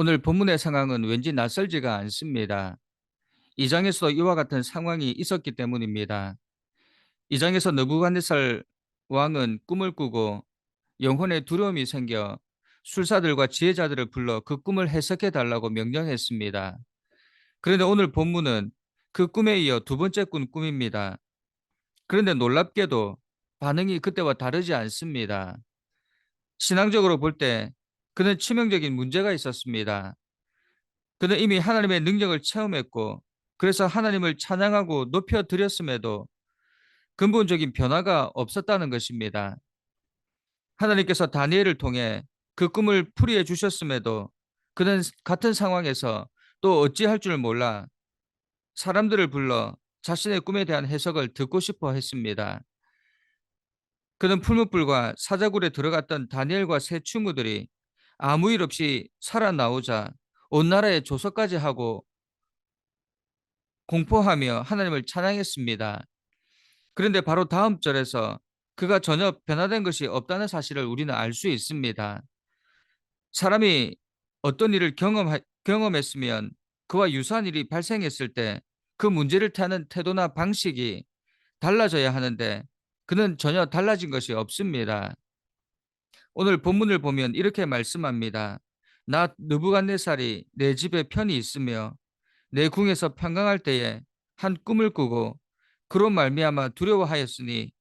오늘 본문의 상황은 왠지 낯설지가 않습니다. 이 장에서도 이와 같은 상황이 있었기 때문입니다. 이 장에서 느부갓네살 왕은 꿈을 꾸고 영혼의 두려움이 생겨 술사들과 지혜자들을 불러 그 꿈을 해석해 달라고 명령했습니다. 그런데 오늘 본문은 그 꿈에 이어 두 번째 꾼 꿈입니다. 그런데 놀랍게도 반응이 그때와 다르지 않습니다. 신앙적으로 볼 때 그는 치명적인 문제가 있었습니다. 그는 이미 하나님의 능력을 체험했고 그래서 하나님을 찬양하고 높여 드렸음에도 근본적인 변화가 없었다는 것입니다. 하나님께서 다니엘을 통해 그 꿈을 풀이해 주셨음에도 그는 같은 상황에서 또 어찌할 줄 몰라 사람들을 불러 자신의 꿈에 대한 해석을 듣고 싶어 했습니다. 그는 풀무불과 사자굴에 들어갔던 다니엘과 세 친구들이 아무 일 없이 살아나오자 온 나라에 조서까지 하고 공포하며 하나님을 찬양했습니다. 그런데 바로 다음 절에서 그가 전혀 변화된 것이 없다는 사실을 우리는 알 수 있습니다. 사람이 어떤 일을 경험, 경험했으면 그와 유사한 일이 발생했을 때 그 문제를 타는 태도나 방식이 달라져야 하는데 그는 전혀 달라진 것이 없습니다. 오늘 본문을 보면 이렇게 말씀합니다. 나 느부갓네살이 내 집에 편히 있으며 내 궁에서 평강할 때에 한 꿈을 꾸고 그로 말미암아 두려워하였으니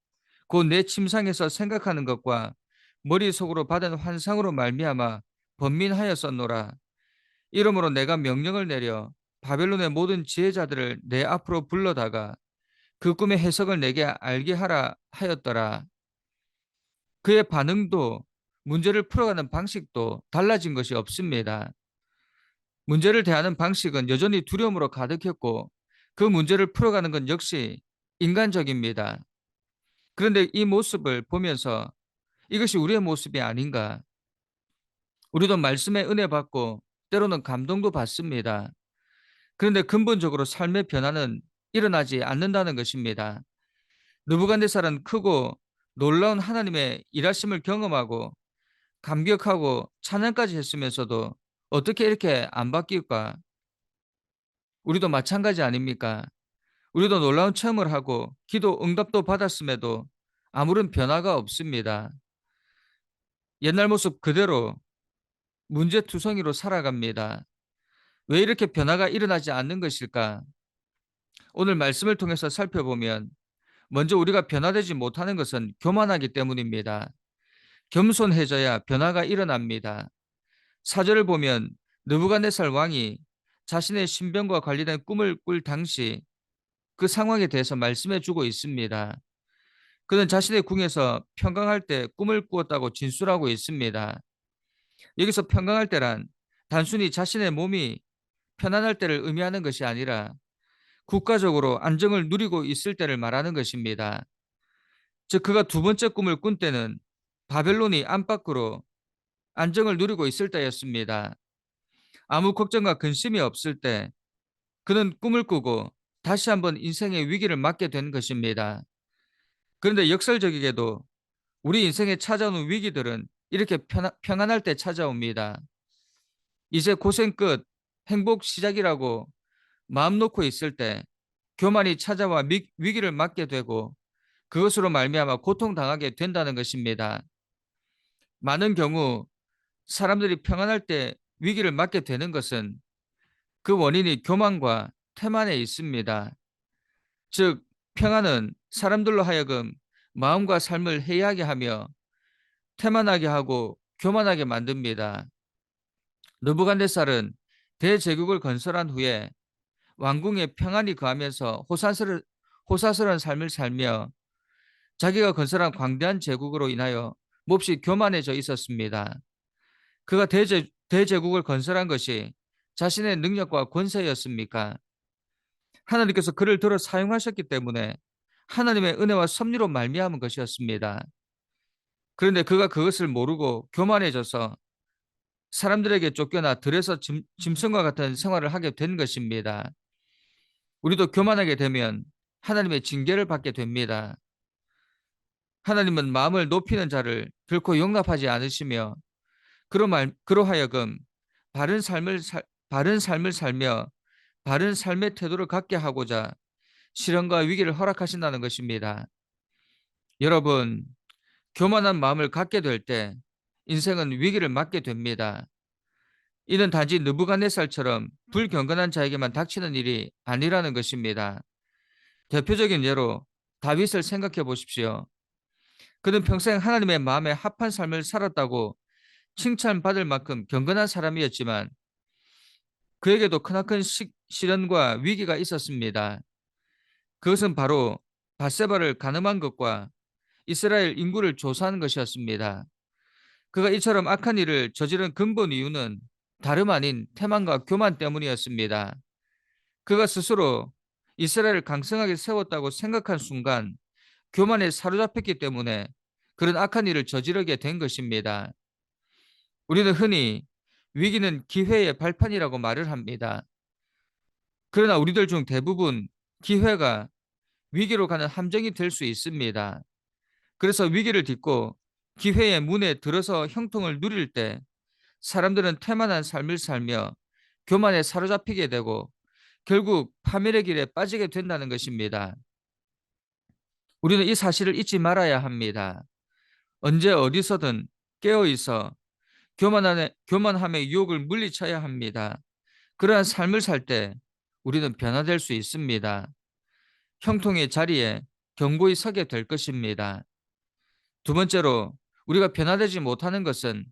곧 내 침상에서 생각하는 것과 머릿속으로 받은 환상으로 말미암아 번민하였었노라. 이러므로 내가 명령을 내려 바벨론의 모든 지혜자들을 내 앞으로 불러다가 그 꿈의 해석을 내게 알게 하라 하였더라. 그의 반응도 문제를 풀어가는 방식도 달라진 것이 없습니다. 문제를 대하는 방식은 여전히 두려움으로 가득했고 그 문제를 풀어가는 건 역시 인간적입니다. 그런데 이 모습을 보면서 이것이 우리의 모습이 아닌가. 우리도 말씀의 은혜 받고 때로는 감동도 받습니다. 그런데 근본적으로 삶의 변화는 일어나지 않는다는 것입니다. 느부갓네살은 크고 놀라운 하나님의 일하심을 경험하고 감격하고 찬양까지 했으면서도 어떻게 이렇게 안 바뀔까? 우리도 마찬가지 아닙니까? 우리도 놀라운 체험을 하고 기도 응답도 받았음에도 아무런 변화가 없습니다. 옛날 모습 그대로 문제투성이로 살아갑니다. 왜 이렇게 변화가 일어나지 않는 것일까? 오늘 말씀을 통해서 살펴보면 먼저 우리가 변화되지 못하는 것은 교만하기 때문입니다. 겸손해져야 변화가 일어납니다. 사절을 보면 느부갓네살 왕이 자신의 신병과 관련된 꿈을 꿀 당시 그 상황에 대해서 말씀해 주고 있습니다. 그는 자신의 궁에서 평강할 때 꿈을 꾸었다고 진술하고 있습니다. 여기서 평강할 때란 단순히 자신의 몸이 편안할 때를 의미하는 것이 아니라 국가적으로 안정을 누리고 있을 때를 말하는 것입니다. 즉 그가 두 번째 꿈을 꾼 때는 바벨론이 안팎으로 안정을 누리고 있을 때였습니다. 아무 걱정과 근심이 없을 때 그는 꿈을 꾸고 다시 한번 인생의 위기를 맞게 된 것입니다. 그런데 역설적이게도 우리 인생에 찾아오는 위기들은 이렇게 평안 할 때 찾아옵니다. 이제 고생 끝, 행복 시작이라고 마음 놓고 있을 때 교만이 찾아와 위기를 맞게 되고 그것으로 말미암아 고통당하게 된다는 것입니다. 많은 경우 사람들이 평안할 때 위기를 맞게 되는 것은 그 원인이 교만과 태만에 있습니다. 즉 평안은 사람들로 하여금 마음과 삶을 해이하게 하며 태만하게 하고 교만하게 만듭니다. 느부갓네살은 대제국을 건설한 후에 왕궁에 평안이 거하면서 호사스러, 호사스러운 삶을 살며 자기가 건설한 광대한 제국으로 인하여 몹시 교만해져 있었습니다. 그가 대제, 대제국을 건설한 것이 자신의 능력과 권세였습니까? 하나님께서 그를 들어 사용하셨기 때문에 하나님의 은혜와 섭리로 말미암은 것이었습니다. 그런데 그가 그것을 모르고 교만해져서 사람들에게 쫓겨나 들에서 짐, 짐승과 같은 생활을 하게 된 것입니다. 우리도 교만하게 되면 하나님의 징계를 받게 됩니다. 하나님은 마음을 높이는 자를 결코 용납하지 않으시며 그로 말 그로 하여금 바른 삶을 살, 바른 삶을 살며 바른 삶의 태도를 갖게 하고자 시련과 위기를 허락하신다는 것입니다. 여러분, 교만한 마음을 갖게 될 때 인생은 위기를 맞게 됩니다. 이는 단지 느부갓네살처럼 불경건한 자에게만 닥치는 일이 아니라는 것입니다. 대표적인 예로 다윗을 생각해 보십시오. 그는 평생 하나님의 마음에 합한 삶을 살았다고 칭찬받을 만큼 경건한 사람이었지만 그에게도 크나큰 시, 시련과 위기가 있었습니다. 그것은 바로 바세바를 가늠한 것과 이스라엘 인구를 조사한 것이었습니다. 그가 이처럼 악한 일을 저지른 근본 이유는 다름 아닌 태만과 교만 때문이었습니다. 그가 스스로 이스라엘을 강성하게 세웠다고 생각한 순간 교만에 사로잡혔기 때문에 그런 악한 일을 저지르게 된 것입니다. 우리는 흔히 위기는 기회의 발판이라고 말을 합니다. 그러나 우리들 중 대부분 기회가 위기로 가는 함정이 될 수 있습니다. 그래서 위기를 딛고 기회의 문에 들어서 형통을 누릴 때 사람들은 태만한 삶을 살며 교만에 사로잡히게 되고 결국 파멸의 길에 빠지게 된다는 것입니다. 우리는 이 사실을 잊지 말아야 합니다. 언제 어디서든 깨어 있어 교만함의, 교만함의 유혹을 물리쳐야 합니다. 그러한 삶을 살 때 우리는 변화될 수 있습니다. 형통의 자리에 경고히 서게 될 것입니다. 두 번째로 우리가 변화되지 못하는 것은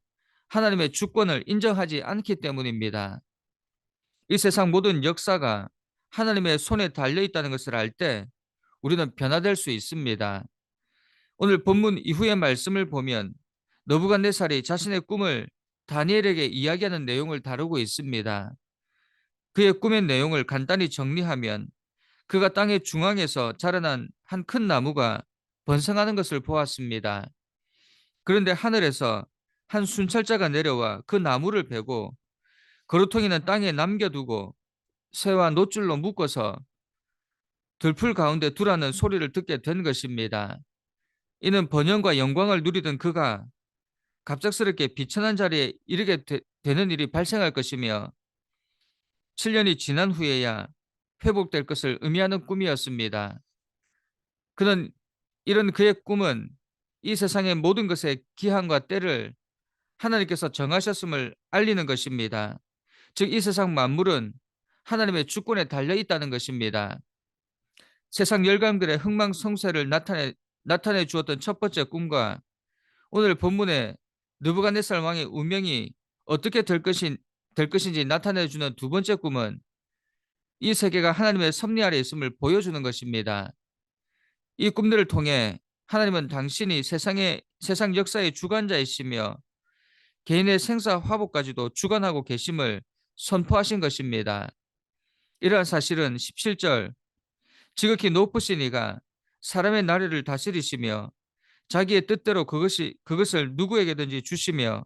하나님의 주권을 인정하지 않기 때문입니다. 이 세상 모든 역사가 하나님의 손에 달려 있다는 것을 알 때 우리는 변화될 수 있습니다. 오늘 본문 이후의 말씀을 보면 너부갓네살이 자신의 꿈을 다니엘에게 이야기하는 내용을 다루고 있습니다. 그의 꿈의 내용을 간단히 정리하면 그가 땅의 중앙에서 자라난 한 큰 나무가 번성하는 것을 보았습니다. 그런데 하늘에서 한 순찰자가 내려와 그 나무를 베고 거루통이는 땅에 남겨두고 새와 노줄로 묶어서 들풀 가운데 두라는 소리를 듣게 된 것입니다. 이는 번영과 영광을 누리던 그가 갑작스럽게 비천한 자리에 이르게 되, 는 일이 발생할 것이며 7년이 지난 후에야 회복될 것을 의미하는 꿈이었습니다. 그는 이런 그의 꿈은 이 세상의 모든 것의 기한과 때를 하나님께서 정하셨음을 알리는 것입니다. 즉 이 세상 만물은 하나님의 주권에 달려 있다는 것입니다. 세상 열강들의 흥망성쇠를 나타내, 나타내 주었던 첫 번째 꿈과 오늘 본문의 느부갓네살 왕의 운명이 어떻게 될, 것인, 될 것인지 나타내 주는 두 번째 꿈은 이 세계가 하나님의 섭리 아래 있음을 보여주는 것입니다. 이 꿈들을 통해 하나님은 당신이 세상의 세상 역사의 주관자이시며 개인의 생사 화복까지도 주관하고 계심을 선포하신 것입니다. 이러한 사실은 17절 지극히 높으신 이가 사람의 나라를 다스리시며 자기의 뜻대로 그것이 그것을 누구에게든지 주시며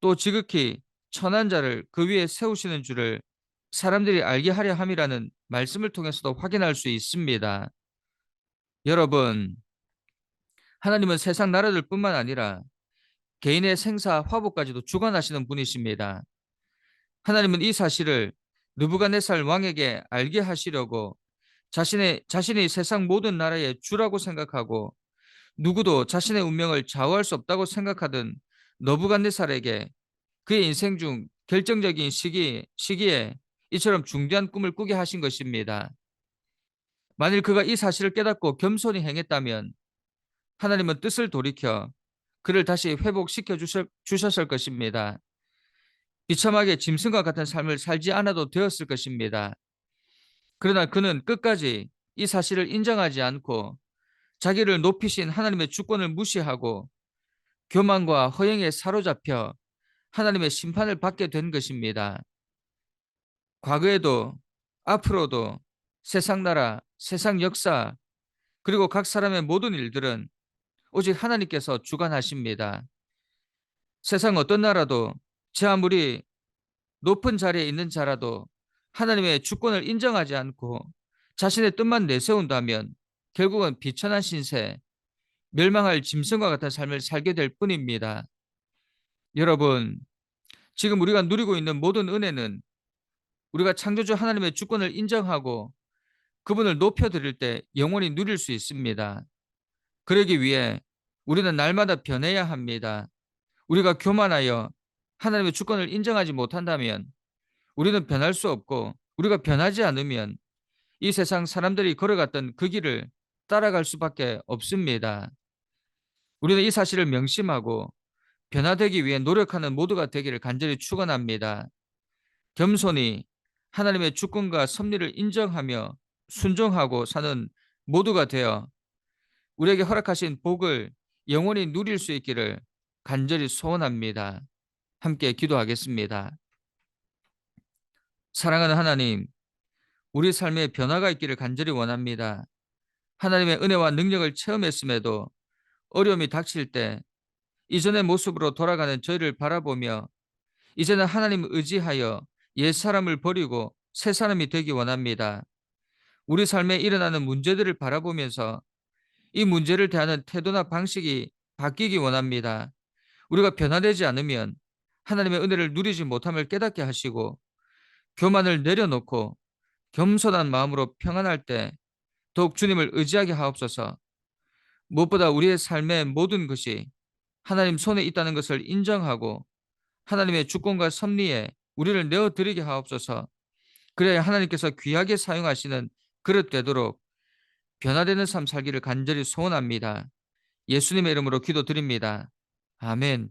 또 지극히 천한 자를 그 위에 세우시는 줄을 사람들이 알게 하려 함이라는 말씀을 통해서도 확인할 수 있습니다. 여러분, 하나님은 세상 나라들 뿐만 아니라 개인의 생사 화복까지도 주관하시는 분이십니다. 하나님은 이 사실을 느부갓네살 왕에게 알게 하시려고 자신의 자신이 세상 모든 나라의 주라고 생각하고 누구도 자신의 운명을 좌우할 수 없다고 생각하던 너부갓네살에게 그의 인생 중 결정적인 시기, 시기에 이처럼 중대한 꿈을 꾸게 하신 것입니다. 만일 그가 이 사실을 깨닫고 겸손히 행했다면 하나님은 뜻을 돌이켜 그를 다시 회복시켜 주셨을 것입니다. 비참하게 짐승과 같은 삶을 살지 않아도 되었을 것입니다. 그러나 그는 끝까지 이 사실을 인정하지 않고 자기를 높이신 하나님의 주권을 무시하고 교만과 허영에 사로잡혀 하나님의 심판을 받게 된 것입니다. 과거에도 앞으로도 세상 나라, 세상 역사, 그리고 각 사람의 모든 일들은 오직 하나님께서 주관하십니다. 세상 어떤 나라도 제 아무리 높은 자리에 있는 자라도 하나님의 주권을 인정하지 않고 자신의 뜻만 내세운다면 결국은 비천한 신세, 멸망할 짐승과 같은 삶을 살게 될 뿐입니다. 여러분, 지금 우리가 누리고 있는 모든 은혜는 우리가 창조주 하나님의 주권을 인정하고 그분을 높여드릴 때 영원히 누릴 수 있습니다. 그러기 위해 우리는 날마다 변해야 합니다. 우리가 교만하여 하나님의 주권을 인정하지 못한다면 우리는 변할 수 없고 우리가 변하지 않으면 이 세상 사람들이 걸어갔던 그 길을 따라갈 수밖에 없습니다. 우리는 이 사실을 명심하고 변화되기 위해 노력하는 모두가 되기를 간절히 축원합니다. 겸손히 하나님의 주권과 섭리를 인정하며 순종하고 사는 모두가 되어 우리에게 허락하신 복을 영원히 누릴 수 있기를 간절히 소원합니다. 함께 기도하겠습니다. 사랑하는 하나님, 우리 삶에 변화가 있기를 간절히 원합니다. 하나님의 은혜와 능력을 체험했음에도 어려움이 닥칠 때 이전의 모습으로 돌아가는 저희를 바라보며 이제는 하나님을 의지하여 옛 사람을 버리고 새 사람이 되기 원합니다. 우리 삶에 일어나는 문제들을 바라보면서 이 문제를 대하는 태도나 방식이 바뀌기 원합니다. 우리가 변화되지 않으면 하나님의 은혜를 누리지 못함을 깨닫게 하시고 교만을 내려놓고 겸손한 마음으로 평안할 때 더욱 주님을 의지하게 하옵소서. 무엇보다 우리의 삶의 모든 것이 하나님 손에 있다는 것을 인정하고 하나님의 주권과 섭리에 우리를 내어드리게 하옵소서. 그래야 하나님께서 귀하게 사용하시는 그릇 되도록 변화되는 삶 살기를 간절히 소원합니다. 예수님의 이름으로 기도드립니다. 아멘.